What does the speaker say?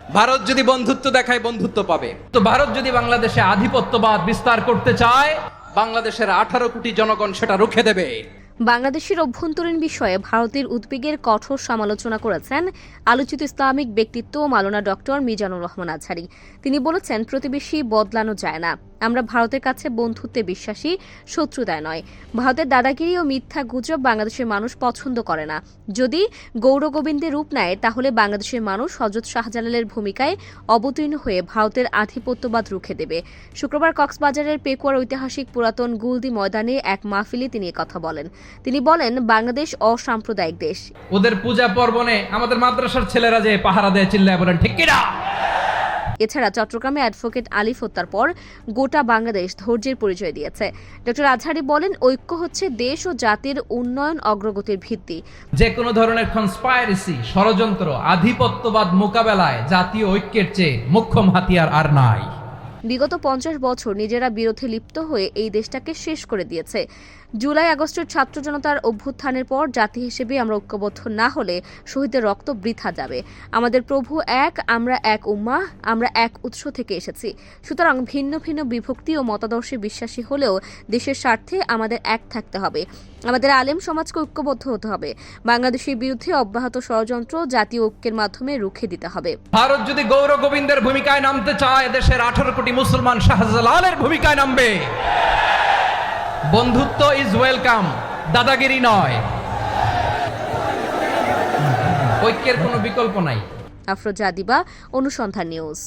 ভারত যদি বন্ধুত্ব দেখায়, বন্ধুত্ব পাবে। তো ভারত যদি বাংলাদেশে আধিপত্যবাদ বিস্তার করতে চায়, বাংলাদেশের আঠারো কোটি জনগণ সেটা রুখে দেবে। বাংলাদেশের অভ্যন্তরীণ বিষয়ে ভারতের উদ্বেগের কঠোর সমালোচনা করেছেন আলোচিত ইসলামিক ব্যক্তিত্ব মালনা ডক্টর মিজানুর রহমান আজহারি তিনি বলেছেন, প্রতিবেশী বদলানো যায় না। আমরা ভারতের কাছে বন্ধুত্বে বিশ্বাসী, শত্রুতায় নয়। ভারতের দাদাগিরি ও মিথ্যা গুজব বাংলাদেশের মানুষ পছন্দ করে না। যদি গৌর গোবিন্দের রূপ নেয়, তাহলে বাংলাদেশের মানুষ হজরত শাহজালালের ভূমিকায় অবতীর্ণ হয়ে ভারতের আধিপত্যবাদ রুখে দেবে। শুক্রবার কক্সবাজারের পেকুয়ার ঐতিহাসিক পুরাতন গুলদি ময়দানে এক মাহফিলে তিনি কথা বলেন। তিনি বলেন, বাংলাদেশ অসাম্প্রদায়িক দেশ। ওদের পূজা পর্বণে আমাদের মাদ্রাসার ছেলেরা যে পাহারা দেয়, চিল্লায় বলেন, ঠিক কিনা? এছাড়া চট্টগ্রামে অ্যাডভোকেট আলিফ হত্যার পর গোটা বাংলাদেশ ধৈর্যের পরিচয় দিয়েছে। ডক্টর আজহারি বলেন ঐক্য হচ্ছে দেশ ও জাতির উন্নয়ন অগ্রগতির ভিত্তি। যে কোনো ধরনের কনস্পাইরেসি ষড়যন্ত্র আধিপত্যবাদ মোকাবেলায় জাতীয় ঐক্যের চেয়ে মুখ্যম হাতিয়ার আর নাই। বিগত পঞ্চাশ বছর নিজেরা বিরোধে লিপ্ত হয়ে এই দেশটাকে শেষ করে দিয়েছে। জুলাই আগস্টের ছাত্র জনতার অভ্যুত্থানের পর জাতি হিসেবে আমরা ঐক্যবদ্ধ না হলে শহীদের রক্ত বৃথা যাবে। আমাদের প্রভু এক, আমরা এক উম্মা আমরা এক উৎস থেকে এসেছি। সুতরাং ভিন্ন ভিন্ন বিভক্তি ও মতাদর্শে বিশ্বাসী হলেও দেশের স্বার্থে আমাদের এক থাকতে হবে। আমাদের আলেম সমাজকে ঐক্যবদ্ধ হতে হবে। বাংলাদেশের বিরুদ্ধে অব্যাহত ষড়যন্ত্র জাতীয় ঐক্যের মাধ্যমে রুখে দিতে হবে। ভারত যদি গৌর গোবিন্দের ভূমিকায় নামতে চায়, দেশের আঠারো কোটি মুসলমান শাহজালালের ভূমিকায় নামবে। বন্ধুত্ব ইজ ওয়েলকাম দাদাগিরি নয়। ঐক্যের কোনো বিকল্প নাই। আফরোজা দিবা অনুসন্ধান নিউজ।